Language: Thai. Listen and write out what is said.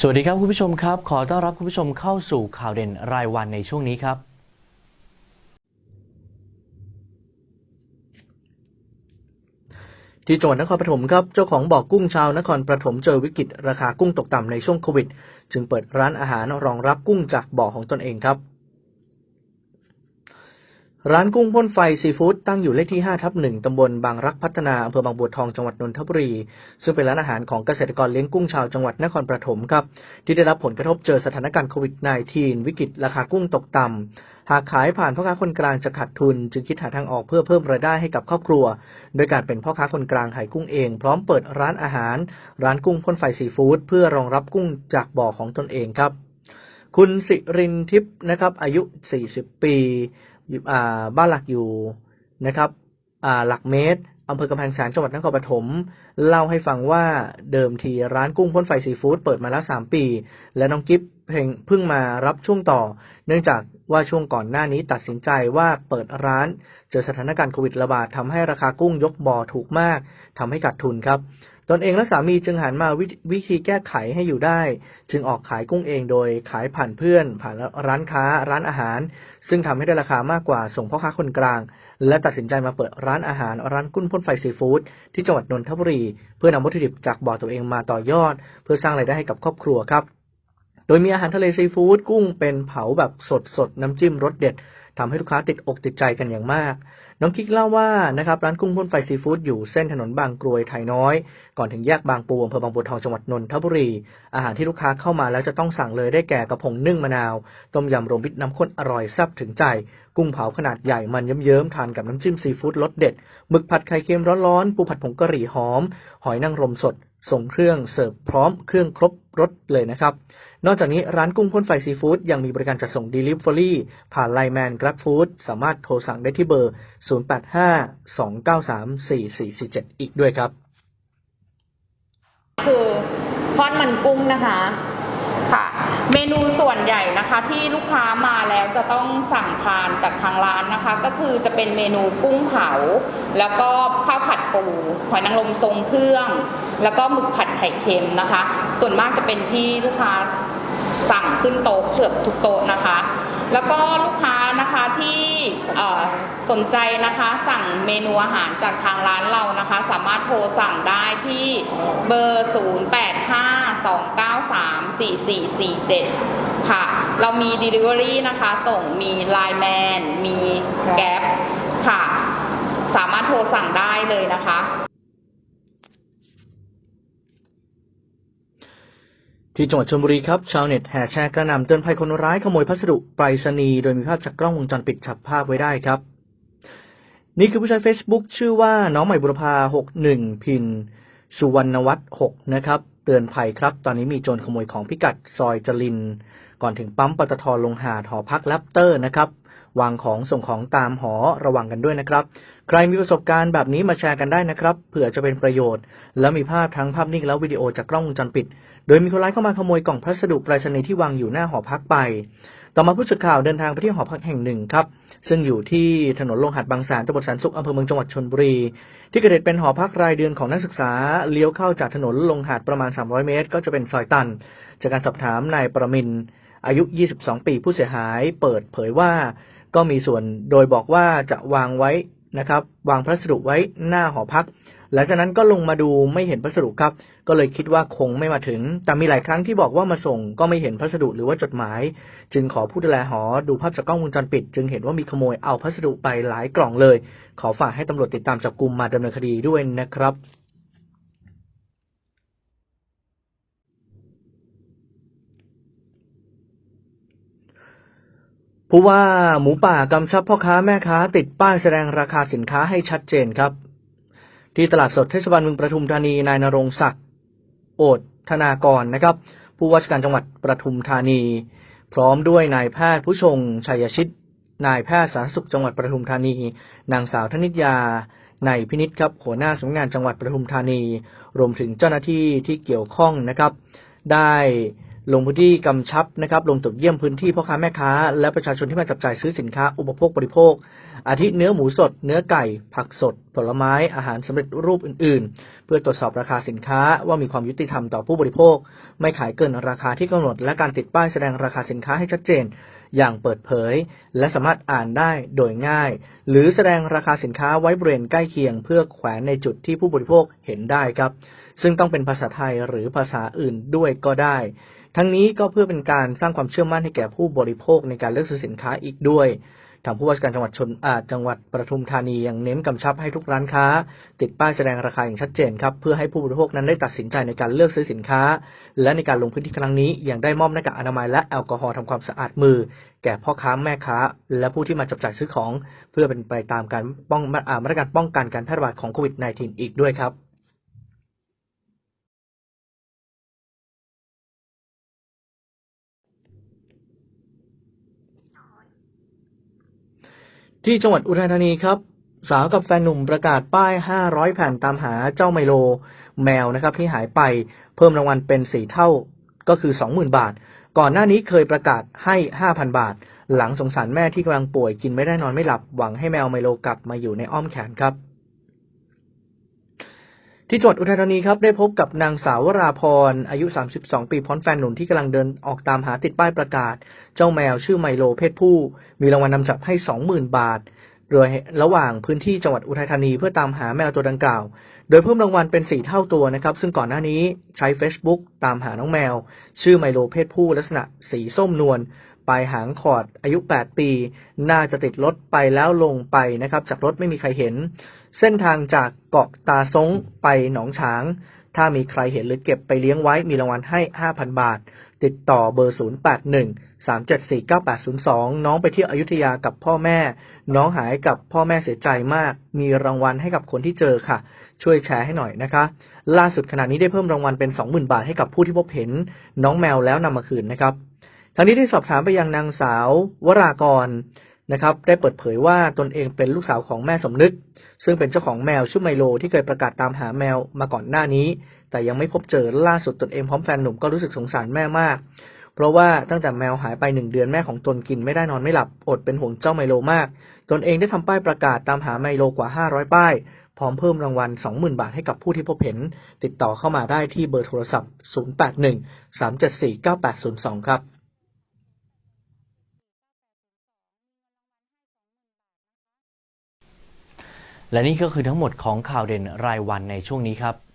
สวัสดีครับคุณผู้ชมครับ ขอต้อนรับคุณผู้ชมเข้าสู่ข่าวเด่นรายวันในช่วงนี้ครับ ที่จังหวัดนครปฐมครับเจ้าของบ่อกุ้งชาวนครปฐมเจอวิกฤตราคากุ้งตกต่ำในช่วงโควิด จึงเปิดร้านอาหารรองรับกุ้งจากบ่อของตนเองครับ ร้านกุ้งพ่นไฟซีฟู้ดตั้งอยู่เลขที่ 5 ทับ 1 ตำบลบางรักพัฒนา อำเภอบางบัวทอง จังหวัดนนทบุรี ซึ่งเป็นร้านอาหารของเกษตรกรเลี้ยงกุ้งชาวจังหวัดนครปฐมครับ ที่ได้รับผลกระทบเจอสถานการณ์โควิด -19 วิกฤตราคากุ้งตกต่ำ หากขายผ่านพ่อค้าคนกลางจะขาดทุน จึงคิดหาทางออกเพื่อเพิ่มรายได้ให้กับครอบครัว โดยการเป็นพ่อค้าคนกลางขายกุ้งเอง พร้อมเปิดร้านอาหาร ร้านกุ้งพ่นไฟซีฟู้ดเพื่อรองรับกุ้งจากบ่อของตนเองครับ คุณสิรินทิพย์นะครับ อายุ 40 ปี บ้านหลักอยู่นะครับหลักเมตรอำเภอกำแพงแสนจังหวัดนครปฐมเล่าให้ฟังว่าเดิมทีร้านกุ้งพ่นไฟซีฟู้ดเปิดมาแล้ว 3 ปี และน้องกิฟ เพ่งเพิ่งมารับช่วงต่อ เนื่องจากว่าช่วงก่อนหน้านี้ตัดสินใจว่าเปิดร้าน เจอสถานการณ์โควิดระบาดทำให้ราคากุ้งยกบ่อถูกมากทำให้ขาดทุนครับ ตนเองและสามีจึงหันมาวิวิธีแก้ไขให้อยู่ได้ จึงออกขายกุ้งเองโดยขายผ่านเพื่อน ผ่านร้านค้า ร้านอาหาร ซึ่งทำให้ได้ราคามากกว่าส่งพ่อค้าคนกลาง และตัดสินใจมาเปิดร้านอาหารร้านกุ้งพ่นไฟซีฟู้ดที่จังหวัดนนทบุรี เพื่อนำวัตถุดิบจากบ่อตัวเองมาต่อยอด เพื่อสร้างรายได้ให้กับครอบครัวครับ โดยมีอาหารทะเลซีฟู้ดกุ้งเป็นเผาแบบสดสดๆน้ำจิ้มรสเด็ดทำให้ลูกค้าติดอกติดใจกันอย่างมาก น้องคิกเล่าว่านะครับร้านกุ้งพ่นไฟซีฟู้ดอยู่เส้นถนนบางกรวยไทยน้อย ก่อนถึงแยกบางปูอำเภอบางบัวทองจังหวัดนนทบุรี อาหารที่ลูกค้าเข้ามาแล้วจะต้องสั่งเลยได้แก่กระพงนึ่งมะนาว ต้มยำรวมมิตรน้ำข้นอร่อยแซ่บถึงใจ กุ้งเผาขนาดใหญ่มันเยิ้มๆทานกับน้ำจิ้มซีฟู้ดรสเด็ดหมึกผัดไข่เค็มร้อนๆปูผัดผงกะหรี่หอม หอยนางรมสด ส่งเครื่องเสิร์ฟพร้อมเครื่องครบรสเลยนะครับ นอกจากนี้ร้านกุ้งพ่นไฟซีฟู้ดยังมีบริการจัดส่ง Delivery ผ่านไลน์แมน Grab Food สามารถโทรสั่งได้ที่เบอร์ 0852934447 อีกด้วยครับ คือทอดมันกุ้งนะคะค่ะ เมนูส่วนใหญ่นะคะที่ลูกค้ามาแล้วจะต้องสั่งทานจากทางร้านนะคะ ก็คือจะเป็นเมนูกุ้งเผา แล้วก็ข้าวผัดปูหอยนางรมทรงเครื่อง แล้วก็หมึกผัดไข่เค็มนะคะ ส่วนมากจะเป็นที่ลูกค้าสั่งขึ้นโต๊ะเกือบทุกโต๊ะนะคะ แล้วก็ลูกค้านะคะที่สนใจนะคะสั่งเมนูอาหารจากทางร้านเรานะคะ สามารถโทรสั่งได้ที่เบอร์ 0852934447 ค่ะ เรามี Delivery นะคะ ส่งมี Line Man มีแก๊ปค่ะ สามารถโทรสั่งได้เลยนะคะ ที่จังหวัดชลบุรีครับชาวเน็ตแห่แชร์กระหน่ำเตือนภัยคนร้ายขโมยพัสดุไปรษณีย์โดยมีภาพจากกล้องวงจรปิดจับภาพไว้ได้ครับ นี่คือผู้ใช้ Facebook ชื่อว่าน้องใหม่บุรพา 61 พิน สุวรรณวัฒน์6นะครับ เตือนภัยครับ ตอนนี้มีโจรขโมยของพิกัดซอยจริน ก่อนถึงปั๊มปตทลงหาดหอพักแรปเตอร์นะครับ วางของส่งของตามหอระวังกันด้วยนะครับ ใครมีประสบการณ์แบบนี้มาแชร์กันได้นะครับเผื่อจะเป็นประโยชน์ และมีภาพทั้งภาพนิ่งและวิดีโอจากกล้องวงจรปิด โดยมีคนร้ายเข้ามาขโมยกล่องพัสดุไปรษณีย์ที่วางอยู่หน้าหอพักไป ต่อมาผู้สื่อข่าวเดินทางไปที่หอพักแห่งหนึ่งครับซึ่งอยู่ที่ถนนลงหัดบางแสนตำบลแสนสุขอำเภอเมืองจังหวัดชลบุรี ที่เกิดเหตุเป็นหอพักรายเดือนของนักศึกษา เลี้ยวเข้าจากถนนลงหัดประมาณ 300 เมตร ก็จะเป็นซอยตัน จากการสอบถามนายประมิน อายุ 22 ปีผู้เสียหาย เปิดเผยว่า ก็มีส่วนโดยบอกว่าจะวางไว้นะครับ วางพัสดุไว้หน้าหอพัก หลังจากนั้นก็ลงมาดูไม่เห็นพัสดุครับ ก็เลยคิดว่าคงไม่มาถึง แต่มีหลายครั้งที่บอกว่ามาส่งก็ไม่เห็นพัสดุหรือว่าจดหมาย จึงขอผู้ดูแลหอดูภาพจากกล้องวงจรปิด จึงเห็นว่ามีขโมยเอาพัสดุไปหลายกล่องเลย ขอฝากให้ตำรวจติดตามจับกลุ่มมาดำเนินคดีด้วยนะครับ ผู้ว่าหมูป่ากำชับพ่อค้าแม่ค้า ติดป้ายแสดงราคาสินค้าให้ชัดเจนครับ ที่ตลาดสดเทศบาลเมืองประทุมธานีนายนรงศักดิ์โอดธนากรนะครับ ผู้ว่าราชการจังหวัดประทุมธานี พร้อมด้วยนายแพทย์ผู้ชงชัยชิตนายแพทย์สาธารณสุขจังหวัดประทุมธานี นางสาวธนิตยาในพินิษครับหัวหน้าสำนักงานจังหวัดประทุมธานี รวมถึงเจ้าหน้าที่ที่เกี่ยวข้องนะครับ ได้ ลงพื้นที่กำชับนะครับลงตรวจเยี่ยมพื้นที่พ่อค้าแม่ค้า และประชาชนที่มาจับจ่ายซื้อสินค้า อุปโภคบริโภค อาทิเนื้อหมูสด เนื้อไก่ ผักสด ผลไม้อาหารสำเร็จรูปอื่น ๆ เพื่อตรวจสอบราคาสินค้าว่ามีความยุติธรรมต่อผู้บริโภค ไม่ขายเกินราคาที่กำหนด และการติดป้ายแสดงราคาสินค้าให้ชัดเจน อย่างเปิดเผย และสามารถอ่านได้โดยง่าย หรือแสดงราคาสินค้าไว้บริเวณใกล้เคียง เพื่อแขวนในจุดที่ผู้บริโภคเห็นได้ครับ ซึ่งต้องเป็นภาษาไทยหรือภาษาอื่นด้วยก็ได้ ทั้งนี้ก็เพื่อเป็นการสร้างความเชื่อมั่นให้แก่ผู้บริโภคในการเลือกซื้อสินค้าอีกด้วย ทางผู้ว่าราชการจังหวัดชนอาจังหวัดปทุมธานียังเน้นกำชับให้ทุกร้านค้า ติดป้ายแสดงราคาอย่างชัดเจนครับเพื่อให้ผู้บริโภคนั้นได้ตัดสินใจในการเลือกซื้อสินค้า และในการลงพื้นที่ครั้งนี้ยังได้มอบหน้ากากอนามัยและแอลกอฮอล์ทำความสะอาดมือ แก่พ่อค้าแม่ค้า และผู้ที่มาจับจ่ายซื้อของ เพื่อเป็นไปตามการป้องมาตรการป้องกันการแพร่ระบาดของโควิด -19 อีกด้วยครับ ที่จังหวัดอุทัยธานีครับ สาวกับแฟนหนุ่มประกาศป้าย 500 แผ่นตามหาเจ้าไมโล แมวนะครับที่หายไปเพิ่มรางวัลเป็น4เท่าก็คือ 20,000 บาท ก่อนหน้านี้เคยประกาศให้ 5,000 บาท หลังสงสารแม่ที่กำลังป่วยกินไม่ได้นอนไม่หลับหวังให้แมวไมโลกลับมาอยู่ในอ้อมแขนครับ ที่จังหวัดอุทัยธานีครับได้พบกับนางสาววราพรอายุ 32 ปีพร้อมแฟนหนุ่มที่กำลังเดินออกตามหาติดป้ายประกาศ เจ้าแมวชื่อไมโลเพศผู้ มีรางวัลนำจับให้ 20,000 บาทโดยระหว่างพื้นที่จังหวัดอุทัยธานีเพื่อตามหาแมวตัวดังกล่าว โดยเพิ่มรางวัลเป็น 4 เท่าตัวนะครับ ซึ่งก่อนหน้านี้ใช้ Facebook ตามหาน้องแมว ชื่อไมโลเพศผู้ลักษณะสีส้มนวล ปลายหางขอดอายุ 8 ปี น่าจะติดรถไปแล้วลงไปนะครับ จากรถไม่มีใครเห็น เส้นทางจากเกาะตาซงไปหนองฉาง ถ้ามีใครเห็นหรือเก็บไปเลี้ยงไว้มีรางวัลให้ 5,000 บาท ติดต่อเบอร์ 081 374 9802 น้องไปเที่ยวอยุธยากับพ่อแม่ น้องหายกับพ่อแม่เสียใจมาก มีรางวัลให้กับคนที่เจอค่ะ ช่วยแชร์ให้หน่อยนะคะ ล่าสุดขณะนี้ได้เพิ่มรางวัลเป็น 20,000 บาทให้กับผู้ที่พบเห็นน้องแมวแล้วนำมาคืนนะครับ ทางนี้ได้สอบถามไปยังนางสาววรากรนะครับ ได้เปิดเผยว่าตนเองเป็นลูกสาวของแม่สมนึก ซึ่งเป็นเจ้าของแมวชื่อไมโล ที่เคยประกาศตามหาแมวมาก่อนหน้านี้ แต่ยังไม่พบเจอล่าสุดตนเองพร้อมแฟนหนุ่มก็รู้สึกสงสารแม่มาก เพราะว่าตั้งแต่แมวหายไปหนึ่งเดือนแม่ของตนกินไม่ได้นอนไม่หลับอดเป็นห่วงเจ้าไมโลมาก ตนเองได้ทำป้ายประกาศตามหาไมโลกว่า 500 ป้ายพร้อมเพิ่มรางวัล 20,000 บาทให้กับผู้ที่พบเห็น ติดต่อเข้ามาได้ที่เบอร์โทรศัพท์ 081 374 9802 ครับ และนี่ก็คือทั้งหมดของข่าวเด่นรายวันในช่วงนี้ครับ